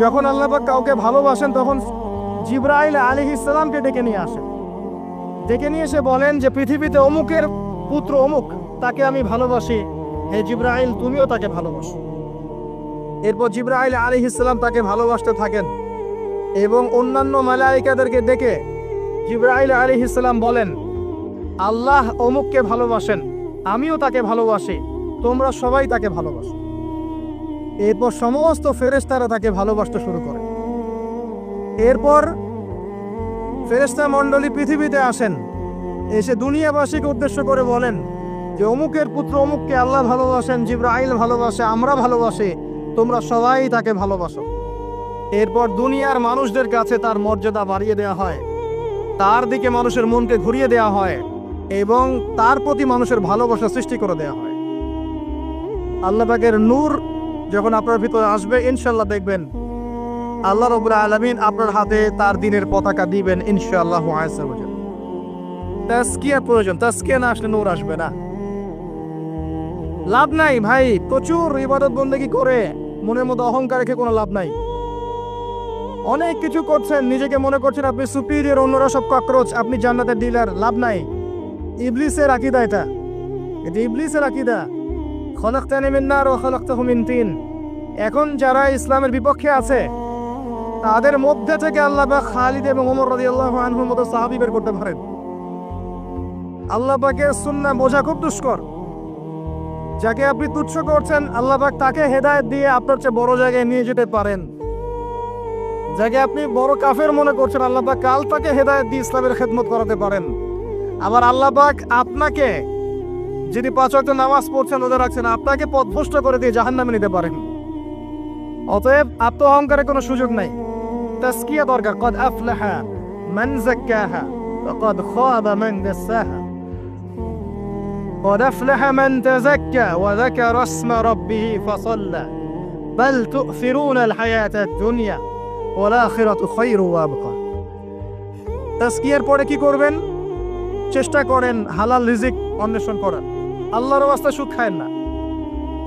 যখন আল্লাপাক কাউকে ভালোবাসেন, তখন জিব্রাইল আলী ইসলামকে ডেকে নিয়ে আসেন। ডেকে নিয়ে এসে বলেন যে, পৃথিবীতে অমুকের পুত্র অমুক, তাকে আমি ভালোবাসি। হে জিব্রাইল, তুমিও তাকে ভালোবাসো। এরপর জিব্রাইল আলী ইসলাম তাকে ভালোবাসতে থাকেন এবং অন্যান্য মালাইকাদেরকে ডেকে জিব্রাইল আলী ইসলাম বলেন, আল্লাহ অমুককে ভালোবাসেন, আমিও তাকে ভালোবাসি, তোমরা সবাই তাকে ভালোবাসো। এরপর সমস্ত ফেরেশতারা তাকে ভালোবাসতে শুরু করে। এরপর ফেরেশতা মণ্ডলী পৃথিবীতে আসেন। এসে দুনিয়াবাসীকে উদ্দেশ্য করে বলেন যে, অমুকের পুত্র অমুককে আল্লাহ ভালোবাসেন, জিব্রাইল ভালোবাসে, আমরা ভালোবাসি, তোমরা সবাই তাকে ভালোবাসো। এরপর দুনিয়ার মানুষদের কাছে তার মর্যাদা বাড়িয়ে দেওয়া হয়। তার দিকে মানুষের মনকে ঘুরিয়ে দেওয়া হয় এবং তার প্রতি মানুষের ভালোবাসা সৃষ্টি করে দেওয়া হয়। আল্লাহ পাকের নূর যখন আপনার ভিতরে আসবে ইনশাল্লাহ দেখবেন আল্লাহ রবুল আলমিন আপনার হাতে তার দিনের পতাকা দিবেন, ইনশাআল্লাহ তাস্কিয়া প্রয়োজন তাস্কিয়া না আসলে নূর আসবে না। লাভ নাই ভাই, প্রচুর ইবাদত বন্দেগি করে, মনের মধ্যে অহংকার রেখে কোনো লাভ নাই। অনেক কিছু করছেন, নিজেকে মনে করছেন আপনি সুপিরিয়র অন্যরা সব ককরোচ আপনি জান্নাতের ডিলার লাভ নাই। ইবলিসের আকিদা এটা। এটা ইবলিসের আকিদা। খলকতানি মিন্নার ও খলকতাহু মিন তিন। এখন যারা ইসলামের বিপক্ষে আছে, তাদের মধ্যে থেকে আল্লাহ পাক খালিদ এবং ওমর রাদিয়াল্লাহু আনহুর মতো করতে পারেন। আল্লাহ পাকের সুন্নাহ বোঝা খুব দুষ্কর। যাকে আপনি তুচ্ছ করছেন, আল্লাহ পাক তাকে হেদায়েত দিয়ে আপনার চেয়ে বড় জায়গায় নিয়ে যেতে পারেন। যাকে আপনি বড় কাফের মনে করছেন, আল্লাহ পাক কাল তাকে হেদায়েত দিয়ে ইসলামের খেদমত করাতে পারেন। আবার আল্লাহ পাক আপনাকে যিনি পাঁচ ওয়াক্ত নামাজ পড়ছেন রোজা রাখছেন আপনাকে পথভ্রষ্ট করে দিয়ে জাহান্নামে নিতে পারেন অতএব আত্ম অহংকারের কোনো সুযোগ নাই তাস্কিয়া দরকার কদ আফলাহা মান যাক্কাহা وقد خاب من دساها قد أفلح من تزكى وذكر اسم ربه فصلى بل تؤثرون الحياة الدنيا والآخرة خير وأبقى তাস্কিয়ার পরে কি করবেন চেষ্টা করেন হালাল রিজিক অন্বেষণ করার আল্লাহর ওয়াস্তে সুদ খায়েন না।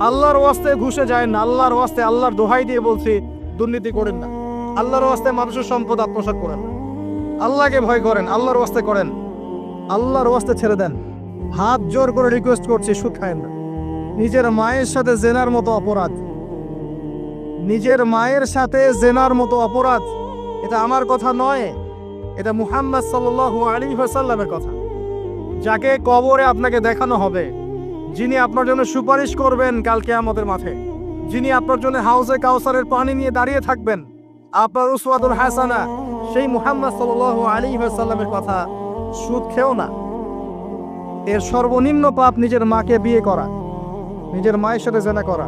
আল্লাহর ওয়াস্তে ঘুষে যায় না। আল্লাহর ওয়াস্তে আল্লাহর দোহাই দিয়ে বলছি, দুর্নীতি করেন না। আল্লাহর ওয়াস্তে মানুষের সম্পদ আত্মসাৎ করেন না। আল্লাহকে ভয় করেন, আল্লাহর ওয়াস্তে করেন। আল্লাহর ওয়াস্তে ছেড়ে দেন। হাত জোর করে রিকোয়েস্ট করছি, সুদ খায়েন না। নিজের মায়ের সাথে জেনার মতো অপরাধ। নিজের মায়ের সাথে জেনার মতো অপরাধ। এটা আমার কথা নয়। এটা মুহাম্মদ সাল্লাল্লাহু আলাইহি ওয়াসাল্লামের কথা। যাকে কবরে আপনাকে দেখানো হবে যিনি আপনার জন্য সুপারিশ করবেন কালকে আমাদের মাঠে। যিনি আপনার জন্য হাউসে কাউসারের পানি নিয়ে দাঁড়িয়ে থাকবেন, আপনার উসওয়াতুল হাসানা, সেই মুহাম্মদ সাল্লাল্লাহু আলী ওয়াসাল্লামের কথা সুদ খেও না। এর সর্বনিম্ন পাপ নিজের মাকে বিয়ে করা, নিজের মায়ের সাথে জেনা করা।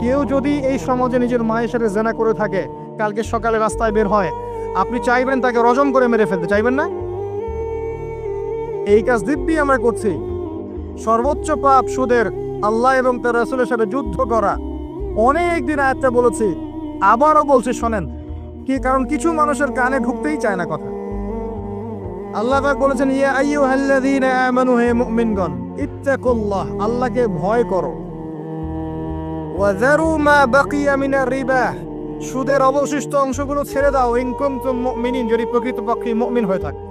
কেউ যদি এই সমাজে নিজের মায়ের সাথে জেনা করে থাকে, কালকে সকালে রাস্তায় বের হয়, আপনি চাইবেন তাকে রজম করে মেরে ফেলতে, চাইবেন না? এই কাজ দিব্যি আমরা করছি। সর্বোচ্চ পাপ সুদের আল্লাহ এবং তার রাসূলের সাথে যুদ্ধ করা। অনেক দিন আয়াতটা বলেছি, আবারও বলছি, শোনেন, কি কারণ কিছু মানুষের কানে ঢুকতেই চায় না কথা। আল্লাহ পাক বলেছেন, ইয়া আইয়ুহাল্লাযীনা আমানু হে মুমিনগণ, ইত্তাকুল্লাহ, আল্লাহকে ভয় করো। ওয়াযারু মা বাকিয়া মিনার রিবা, সুদের অবশিষ্ট অংশগুলো ছেড়ে দাও, ইন কুনতুম মুমিনিন, যদি প্রকৃতপক্ষে মুমিন হয়ে থাকে।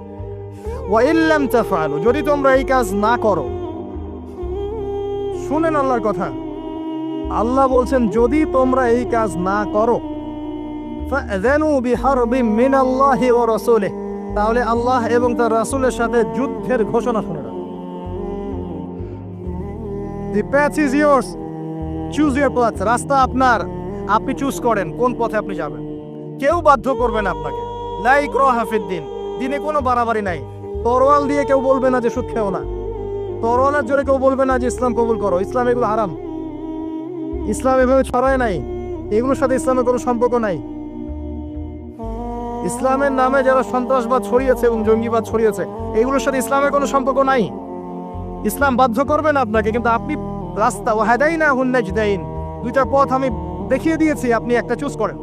ওয়া ইল্লাম তাফআলু, যদি তোমরা এই কাজ না করো শুনেন আল্লাহর কথা। আল্লাহ বলছেন, যদি তোমরা এই কাজ না করো তাহলে আল্লাহ এবং তার রাসূলের সাথে যুদ্ধের ঘোষণা শুনে the is choose your path রাস্তা আপনার। আপনি চুজ করেন কোন পথে আপনি যাবেন। কেউ বাধ্য করবেন আপনাকে। লাইক রহাফিদ দিন। দিনে কোনো বাড়াবাড়ি নাই। তরোয়াল দিয়ে কেউ বলবে না যে সুদ খেও না। তরোয়ালের জোরে কেউ বলবে না যে ইসলাম কবুল করো। ইসলাম এগুলো হারাম। ইসলাম এভাবে ছড়ায় নাই। এগুলোর সাথে ইসলামের কোনো সম্পর্ক নাই। ইসলামের নামে যারা সন্ত্রাসবাদ ছড়িয়েছে এবং জঙ্গিবাদ ছড়িয়েছে, এগুলোর সাথে ইসলামের কোনো সম্পর্ক নাই। ইসলাম বাধ্য করবে না আপনাকে, কিন্তু আপনি রাস্তা ওয়াহাদাই না হুন্নাজদাইন দুইটা পথ আমি দেখিয়ে দিয়েছি, আপনি একটা চুজ করেন।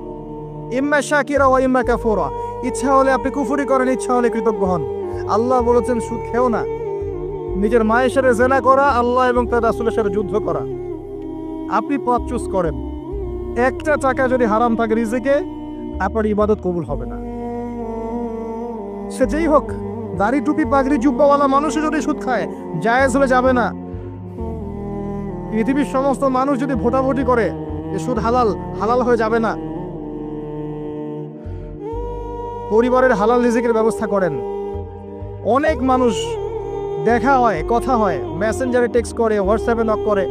ইম্মা শাকিরা ও ইম্মা কাফুরা। ইচ্ছা হলে আপনি কুফুরি করেন, ইচ্ছা হলে কৃতজ্ঞ হন। আল্লাহ বলেছেন, সুদ খেও না। নিজের মায়ের সাথে জেনা করা, আল্লাহ এবং তার রাসূলের সাথে যুদ্ধ করা। আপনি পথ চুজ করেন। একটা টাকা যদি হারাম থাকে রিজিকে, আপনার ইবাদত কবুল হবে না। সে যেই হোক, দাড়ি, টুপি, পাগড়ি, জুব্বাওয়ালা মানুষও যদি সুদ খায়, জায়েজ হলে যাবে না। পৃথিবীর সমস্ত মানুষ যদি ভোটাভুটি করে যে সুদ হালাল হালাল হয়ে যাবে না। পরিবারের হালাল রিজিকের ব্যবস্থা করেন। অনেক মানুষ দেখা হয় কথা হয় মেসেঞ্জারে টেক্সট করে হোয়াটসঅ্যাপে নক করে।